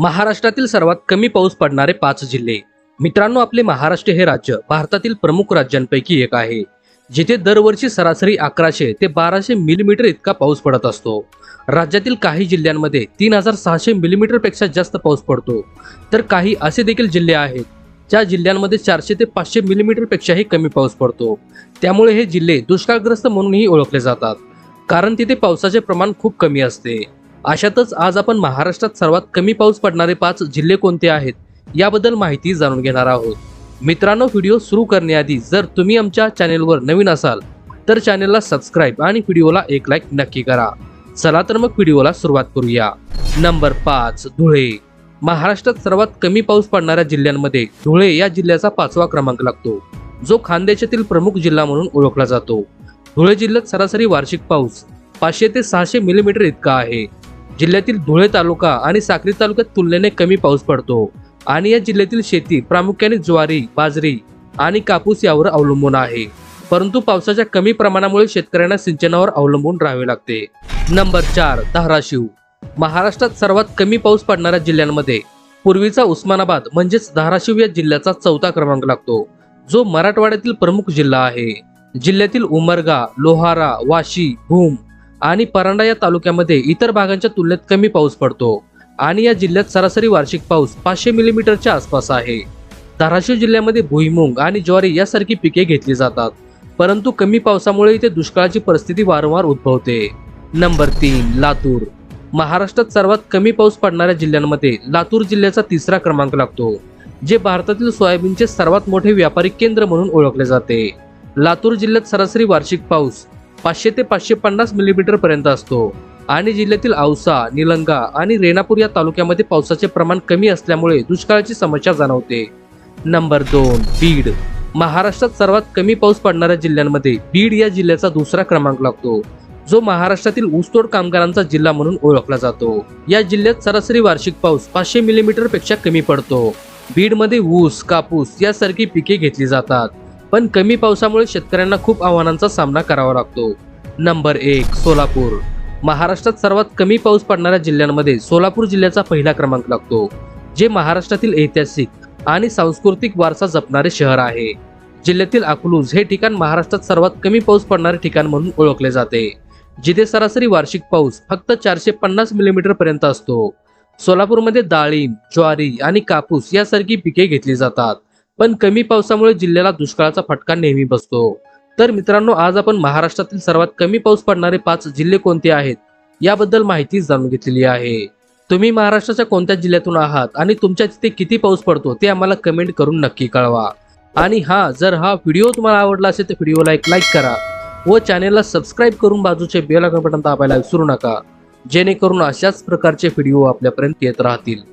महाराष्ट्रातील सर्वात कमी पाऊस पडणारे पाच जिल्हे. मित्रांनो आपले महाराष्ट्र हे राज्य भारतातील प्रमुख राज्यांपैकी एक आहे. जिथे दरवर्षी सरासरी अकराशे ते बाराशे मिलीमीटर इतका पाऊस पडत असतो. राज्यातील काही जिल्ह्यांमध्ये तीन हजार सहाशे मिलीमीटरपेक्षा जास्त पाऊस पडतो. तर काही असे देखील जिल्हे आहेत ज्या जिल्ह्यांमध्ये चारशे ते पाचशे मिलीमीटरपेक्षाही कमी पाऊस पडतो. त्यामुळे हे जिल्हे दुष्काळग्रस्त म्हणूनही ओळखले जातात. कारण तिथे पावसाचे प्रमाण खूप कमी असते. अशातच आज आपण महाराष्ट्रात सर्वात कमी पाऊस पडणारे पाच जिल्हे कोणते आहेत याबद्दल माहिती जाणून घेणार आहोत. मित्रांनो व्हिडिओ सुरू करण्याआधी जर तुम्ही आमच्या चॅनेलवर नवीन असाल तर चॅनेलला सबस्क्राईब आणि व्हिडिओला एक लाईक नक्की करा. चला तर मग व्हिडिओला सुरुवात करूया. नंबर पाच धुळे. महाराष्ट्रात सर्वात कमी पाऊस पडणाऱ्या जिल्ह्यांमध्ये धुळे या जिल्ह्याचा पाचवा क्रमांक लागतो. जो खानदेशातील प्रमुख जिल्हा म्हणून ओळखला जातो. धुळे जिल्ह्यात सरासरी वार्षिक पाऊस पाचशे ते सहाशे मिलीमीटर इतका आहे. जिल्ह्यातील धुळे तालुका आणि साक्री तालुक्यात तुलनेने कमी पाऊस पडतो. आणि या जिल्ह्यातील शेती प्रामुख्याने ज्वारी बाजरी आणि कापूस यावर अवलंबून आहे. परंतु पावसाच्या कमी प्रमाणामुळे शेतकऱ्यांना सिंचनावर अवलंबून राहावे लागते. नंबर चार धाराशिव. महाराष्ट्रात सर्वात कमी पाऊस पडणाऱ्या जिल्ह्यांमध्ये पूर्वीचा उस्मानाबाद म्हणजेच धाराशिव या जिल्ह्याचा चौथा क्रमांक लागतो जो मराठवाड्यातील प्रमुख जिल्हा आहे. जिल्ह्यातील उमरगा लोहारा वाशी भूम आणि परांडा या तालुक्यामध्ये इतर भागांच्या तुलनेत कमी पाऊस पडतो. आणि या जिल्ह्यात सरासरी वार्षिक पाऊस पाचशे मिलीमीटरच्या आसपास आहे. धाराशिव जिल्ह्यामध्ये भुईमुंग आणि ज्वारी यासारखी पिके घेतली जातात. परंतु कमी पावसामुळे इथे दुष्काळाची परिस्थिती वारंवार उद्भवते. नंबर तीन लातूर. महाराष्ट्रात सर्वात कमी पाऊस पडणाऱ्या जिल्ह्यांमध्ये लातूर जिल्ह्याचा तिसरा क्रमांक लागतो जे भारतातील सोयाबीनचे सर्वात मोठे व्यापारी केंद्र म्हणून ओळखले जाते. लातूर जिल्ह्यात सरासरी वार्षिक पाऊस पाचशे ते पाचशे पन्नास मिलीमीटर पर्यंत असतो. आणि जिल्ह्यातील औसा निलंगा आणि रेणापूर या तालुक्यामध्ये पावसाचे प्रमाण कमी असल्यामुळे दुष्काळाची समस्या जाणवते. नंबर दोन बीड. महाराष्ट्रात सर्वात कमी पाऊस पडणाऱ्या जिल्ह्यांमध्ये बीड या जिल्ह्याचा दुसरा क्रमांक लागतो. जो महाराष्ट्रातील ऊसतोड कामगारांचा जिल्हा म्हणून ओळखला जातो. या जिल्ह्यात सरासरी वार्षिक पाऊस पाचशे मिलीमीटरपेक्षा कमी पडतो. बीडमध्ये ऊस कापूस यासारखी पिके घेतली जातात. पण कमी पावसामुळे शेतकऱ्यांना खूप आव्हानांचा सामना करावा लागतो. नंबर एक सोलापूर. महाराष्ट्रात सर्वात कमी पाऊस पडणाऱ्या जिल्ह्यांमध्ये सोलापूर जिल्ह्याचा पहिला क्रमांक लागतो जे महाराष्ट्रातील ऐतिहासिक आणि सांस्कृतिक वारसा जपणारे शहर आहे. जिल्ह्यातील अकलूज हे ठिकाण महाराष्ट्रात सर्वात कमी पाऊस पडणारे ठिकाण म्हणून ओळखले जाते जिथे सरासरी वार्षिक पाऊस फक्त चारशे पन्नास मिलीमीटर पर्यंत असतो. सोलापूरमध्ये डाळिंब ज्वारी आणि कापूस यासारखी पिके घेतली जातात. पण कमी पावसामुळे जिल्ह्याला दुष्काळाचा फटका नेहमी बसतो. तर मित्रांनो आज आपण महाराष्ट्रातील सर्वात कमी पाऊस पडणारे पाच जिल्हे कोणते आहेत? याबद्दल माहिती जाणून घेतलेली आहे. तुम्ही महाराष्ट्राच्या कोणत्या जिल्ह्यातून आहात आणि तुमच्या तिथे किती पाऊस पडतो ते आम्हाला कमेंट करून नक्की कळवा. आणि हा जर हा व्हिडिओ तुम्हाला आवडला असेल तर व्हिडिओला एक लाईक करा व चॅनेलला सबस्क्राईब करून बाजूचे बेल आयकॉन बटन दाबायला विसरू नका. जेणेकरून अशाच प्रकारचे व्हिडिओ आपल्यापर्यंत येत राहतील.